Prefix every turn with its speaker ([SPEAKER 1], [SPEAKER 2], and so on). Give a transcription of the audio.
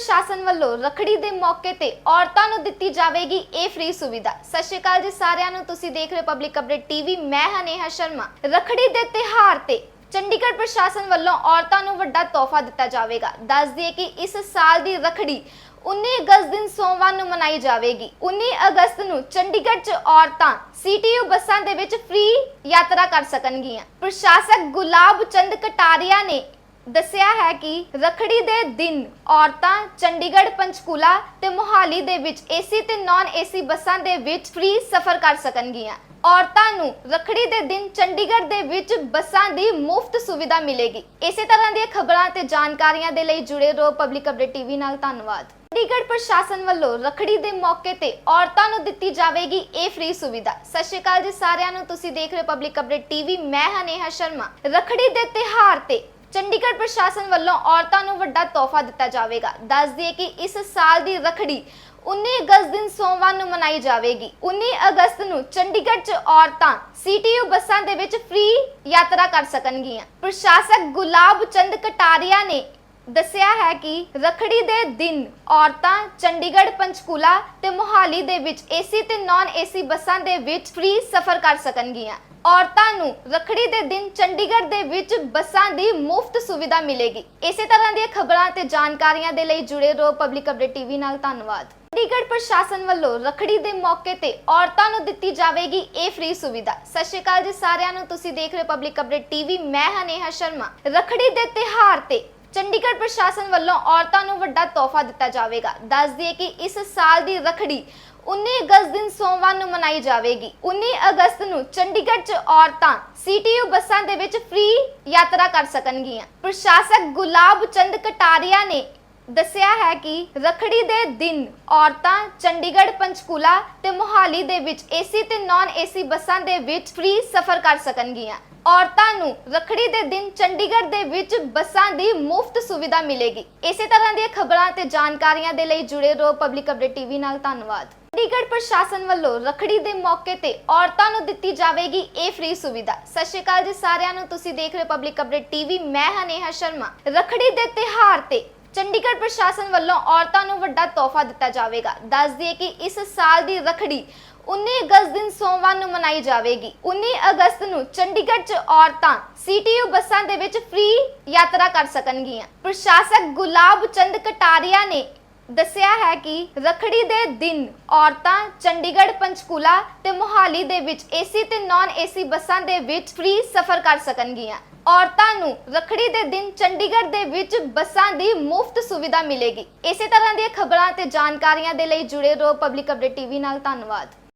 [SPEAKER 1] ਪ੍ਰਸ਼ਾਸਨ ਵੱਲੋਂ ਰਖੜੀ ਦੇ ਮੌਕੇ ਤੇ ਔਰਤਾਂ ਨੂੰ ਦਿੱਤੀ ਜਾਵੇਗੀ ਇਹ ਫ੍ਰੀ ਸੁਵਿਧਾ। ਸਤਿ ਸ਼੍ਰੀ ਅਕਾਲ ਜੀ ਸਾਰਿਆਂ ਨੂੰ, ਤੁਸੀਂ ਦੇਖ ਰਹੇ ਹੋ ਪਬਲਿਕ ਅਪਡੇਟ ਟੀਵੀ ਮੈਂ ਹਾਂ ਨੇਹਾ ਸ਼ਰਮਾ। ਰਖੜੀ ਦੇ ਤਿਹਾਰ ਤੇ ਚੰਡੀਗੜ੍ਹ ਪ੍ਰਸ਼ਾਸਨ ਵੱਲੋਂ ਔਰਤਾਂ ਨੂੰ ਵੱਡਾ ਤੋਹਫਾ ਦਿੱਤਾ ਜਾਵੇਗਾ। ਦੱਸ ਦਈਏ ਕਿ ਇਸ ਸਾਲ ਦੀ ਰਖੜੀ 19 ਅਗਸਤ ਦਿਨ ਸੋਮਵਾਰ ਨੂੰ ਮਨਾਈ ਜਾਵੇਗੀ। 19 ਅਗਸਤ ਨੂੰ ਚੰਡੀਗੜ੍ਹ 'ਚ ਔਰਤਾਂ ਸੀਟੀਯੂ ਬੱਸਾਂ ਦੇ ਵਿੱਚ ਫ੍ਰੀ ਯਾਤਰਾ ਕਰ ਸਕਣਗੀਆਂ। ਪ੍ਰਸ਼ਾਸਕ ਗੁਲਾਬ ਚੰਦ ਕਟਾਰੀਆ ਨੇ ਦੱਸਿਆ ਹੈ ਕਿ ਰਖੜੀ ਦੇ ਦਿਨ ਔਰਤਾਂ ਚੰਡੀਗੜ੍ਹ, ਪੰਚਕੂਲਾ ਤੇ ਮੋਹਾਲੀ ਦੇ ਵਿੱਚ ਏਸੀ ਤੇ ਨਾਨ ਏਸੀ ਬੱਸਾਂ ਦੇ ਵਿੱਚ ਫ੍ਰੀ ਸਫ਼ਰ ਕਰ ਸਕਣਗੀਆਂ। ਔਰਤਾਂ ਨੂੰ ਰਖੜੀ ਦੇ ਦਿਨ ਚੰਡੀਗੜ੍ਹ ਦੇ ਵਿੱਚ ਬੱਸਾਂ ਦੀ ਮੁਫਤ ਸੁਵਿਧਾ ਮਿਲੇਗੀ। ਇਸੇ ਤਰ੍ਹਾਂ ਦੀਆਂ ਖਬਰਾਂ ਤੇ ਜਾਣਕਾਰੀਆਂ ਦੇ ਲਈ ਜੁੜੇ ਰਹੋ ਪਬਲਿਕ ਅਪਡੇਟ ਟੀਵੀ ਨਾਲ। ਧੰਨਵਾਦ। ਚੰਡੀਗੜ੍ਹ ਪ੍ਰਸ਼ਾਸਨ ਵੱਲੋਂ ਰਖੜੀ ਦੇ ਮੌਕੇ ਤੇ ਔਰਤਾਂ ਨੂੰ ਦਿੱਤੀ ਜਾਵੇਗੀ ਇਹ ਫ੍ਰੀ ਸੁਵਿਧਾ। ਸਤਿ ਸ਼੍ਰੀ ਅਕਾਲ ਜੀ ਸਾਰਿਆਂ ਨੂੰ। ਤੁਸੀਂ ਦੇਖ ਰਹੇ ਹੋ ਪਬਲਿਕ ਅਪਡੇਟ ਟੀਵੀ ਮੈਂ ਹਾਂ ਨੇਹਾ ਸ਼ਰਮਾ। ਰਖੜੀ ਦੇ ਤਿਹਾਰ ਤੇ ਚੰਡੀਗੜ੍ਹ ਪ੍ਰਸ਼ਾਸਨ ਵੱਲੋਂ ਔਰਤਾਂ ਨੂੰ ਵੱਡਾ ਤੋਹਫਾ ਦਿੱਤਾ ਜਾਵੇਗਾ। ਦੱਸ ਦਈਏ ਕਿ ਇਸ ਸਾਲ ਦੀ ਰਖੜੀ 19 ਅਗਸਤ ਦਿਨ ਸੋਮਵਾਰ ਨੂੰ ਮਨਾਈ ਜਾਵੇਗੀ। 19 ਅਗਸਤ ਨੂੰ ਚੰਡੀਗੜ੍ਹ 'ਚ ਔਰਤਾਂ ਸੀਟੀਯੂ ਬੱਸਾਂ ਦੇ ਵਿੱਚ ਫ੍ਰੀ ਯਾਤਰਾ ਕਰ ਸਕਣਗੀਆਂ। ਪ੍ਰਸ਼ਾਸਕ ਗੁਲਾਬ ਚੰਦ ਕਟਾਰੀਆ ਨੇ ਦੱਸਿਆ ਹੈ ਕਿ ਰਖੜੀ ਦੇ ਦਿਨ ਔਰਤਾਂ ਚੰਡੀਗੜ੍ਹ, ਪੰਚਕੂਲਾ ਤੇ ਮੋਹਾਲੀ ਦੇ ਵਿੱਚ ਏਸੀ ਤੇ ਨਾਨ ਏਸੀ ਬੱਸਾਂ ਦੇ ਵਿੱਚ ਫ੍ਰੀ ਸਫ਼ਰ ਕਰ ਸਕਣਗੀਆਂ। ਔਰਤਾਂ ਨੂੰ ਰਖੜੀ ਦੇ ਦਿਨ ਚੰਡੀਗੜ੍ਹ ਦੇ ਵਿੱਚ ਬੱਸਾਂ ਦੀ ਮੁਫਤ ਸੁਵਿਧਾ ਮਿਲੇਗੀ। ਇਸੇ ਤਰ੍ਹਾਂ ਦੀਆਂ ਖਬਰਾਂ ਤੇ ਜਾਣਕਾਰੀਆਂ ਦੇ ਲਈ ਜੁੜੇ ਰਹੋ ਪਬਲਿਕ ਅਪਡੇਟ ਟੀਵੀ ਨਾਲ। ਧੰਨਵਾਦ। ਚੰਡੀਗੜ੍ਹ ਪ੍ਰਸ਼ਾਸਨ ਵੱਲੋਂ ਰਖੜੀ ਦੇ ਮੌਕੇ ਤੇ ਔਰਤਾਂ ਨੂੰ ਦਿੱਤੀ ਜਾਵੇਗੀ ਇਹ ਫ੍ਰੀ ਸੁਵਿਧਾ। ਸਤਿ ਸ਼੍ਰੀ ਅਕਾਲ ਜੀ ਸਾਰਿਆਂ ਨੂੰ। ਤੁਸੀਂ ਦੇਖ ਰਹੇ ਹੋ ਪਬਲਿਕ ਅਪਡੇਟ ਟੀਵੀ ਮੈਂ ਹਾਂ ਨੇਹਾ ਸ਼ਰਮਾ। ਰਖੜੀ ਦੇ ਤਿਹਾਰ ਤੇ ਚੰਡੀਗੜ੍ਹ ਪ੍ਰਸ਼ਾਸਨ ਵੱਲੋਂ ਔਰਤਾਂ ਨੂੰ ਵੱਡਾ ਤੋਹਫਾ ਦਿੱਤਾ ਜਾਵੇਗਾ। ਦੱਸ ਦਈਏ ਕਿ ਇਸ ਸਾਲ ਦੀ ਰਖੜੀ 19 ਅਗਸਤ ਦਿਨ ਸੋਮਵਾਰ ਨੂੰ ਮਨਾਈ ਜਾਵੇਗੀ। 19 ਅਗਸਤ ਨੂੰ ਚੰਡੀਗੜ੍ਹ 'ਚ ਔਰਤਾਂ ਸੀਟੀਯੂ ਬੱਸਾਂ ਦੇ ਵਿੱਚ ਫ੍ਰੀ ਯਾਤਰਾ ਕਰ ਸਕਣਗੀਆਂ। ਪ੍ਰਸ਼ਾਸਕ ਗੁਲਾਬ ਚੰਦ ਕਟਾਰੀਆ ਨੇ ਦੱਸਿਆ ਹੈ ਕਿ ਰਖੜੀ ਦੇ ਦਿਨ ਔਰਤਾਂ ਚੰਡੀਗੜ੍ਹ, ਪੰਚਕੂਲਾ ਤੇ ਮੋਹਾਲੀ ਦੇ ਵਿੱਚ ਏਸੀ ਤੇ ਨਾਨ ਏਸੀ ਬੱਸਾਂ ਦੇ ਵਿੱਚ ਫ੍ਰੀ ਸਫ਼ਰ ਕਰ ਸਕਣਗੀਆਂ। ਔਰਤਾਂ ਨੂੰ ਰਖੜੀ ਦੇ ਦਿਨ ਚੰਡੀਗੜ੍ਹ ਦੇ ਵਿੱਚ ਬੱਸਾਂ ਦੀ ਮੁਫਤ ਸੁਵਿਧਾ ਮਿਲੇਗੀ। ਇਸੇ ਤਰ੍ਹਾਂ ਦੀਆਂ ਖਬਰਾਂ ਤੇ ਜਾਣਕਾਰੀਆਂ ਦੇ ਲਈ ਜੁੜੇ ਰਹੋ ਪਬਲਿਕ ਅਪਡੇਟ ਟੀਵੀ ਨਾਲ। ਧੰਨਵਾਦ। ਚੰਡੀਗੜ੍ਹ ਪ੍ਰਸ਼ਾਸਨ ਵੱਲੋਂ ਰਖੜੀ ਦੇ ਮੌਕੇ ਤੇ ਔਰਤਾਂ ਨੂੰ ਦਿੱਤੀ ਜਾਵੇਗੀ ਇਹ ਫ੍ਰੀ ਸੁਵਿਧਾ। ਸਤਿ ਸ਼੍ਰੀ ਅਕਾਲ ਜੀ ਸਾਰਿਆਂ ਨੂੰ। ਤੁਸੀਂ ਦੇਖ ਰਹੇ ਹੋ ਪਬਲਿਕ ਅਪਡੇਟ ਟੀਵੀ ਮੈਂ ਹਾਂ ਨੇਹਾ ਸ਼ਰਮਾ। ਰਖੜੀ ਦੇ ਤਿਹਾਰ ਤੇ ਚੰਡੀਗੜ੍ਹ ਪ੍ਰਸ਼ਾਸਨ ਵੱਲੋਂ ਔਰਤਾਂ ਨੂੰ ਵੱਡਾ ਤੋਹਫਾ ਦਿੱਤਾ ਜਾਵੇਗਾ। ਦੱਸ ਦਈਏ ਕਿ ਇਸ ਸਾਲ ਦੀ ਰਖੜੀ 19 ਅਗਸਤ ਦਿਨ ਸੋਮਵਾਰ ਨੂੰ ਮਨਾਈ ਜਾਵੇਗੀ। 19 ਅਗਸਤ ਨੂੰ ਚੰਡੀਗੜ੍ਹ 'ਚ ਔਰਤਾਂ ਸੀਟੀਯੂ ਬੱਸਾਂ ਦੇ ਵਿੱਚ ਫ੍ਰੀ ਯਾਤਰਾ ਕਰ ਸਕਣਗੀਆਂ। ਪ੍ਰਸ਼ਾਸਕ ਗੁਲਾਬ ਚੰਦ ਕਟਾਰੀਆ ਨੇ ਦੱਸਿਆ ਹੈ ਕਿ ਰਖੜੀ ਦੇ ਦਿਨ ਔਰਤਾਂ ਚੰਡੀਗੜ੍ਹ, ਪੰਚਕੂਲਾ ਤੇ ਮੋਹਾਲੀ ਦੇ ਵਿੱਚ ਏਸੀ ਤੇ ਨਾਨ ਏਸੀ ਬੱਸਾਂ ਦੇ ਵਿੱਚ ਫ੍ਰੀ ਸਫ਼ਰ ਕਰ ਸਕਣਗੀਆਂ। ਔਰਤਾਂ ਨੂੰ ਰਖੜੀ ਦੇ ਦਿਨ ਚੰਡੀਗੜ੍ਹ ਦੇ ਵਿੱਚ ਬੱਸਾਂ ਦੀ ਮੁਫਤ ਸੁਵਿਧਾ ਮਿਲੇਗੀ। ਇਸੇ ਤਰ੍ਹਾਂ ਦੀਆਂ ਖਬਰਾਂ ਤੇ ਜਾਣਕਾਰੀਆਂ ਦੇ ਲਈ ਜੁੜੇ ਰਹੋ ਪਬਲਿਕ ਅਪਡੇਟ ਟੀਵੀ ਨਾਲ। ਧੰਨਵਾਦ।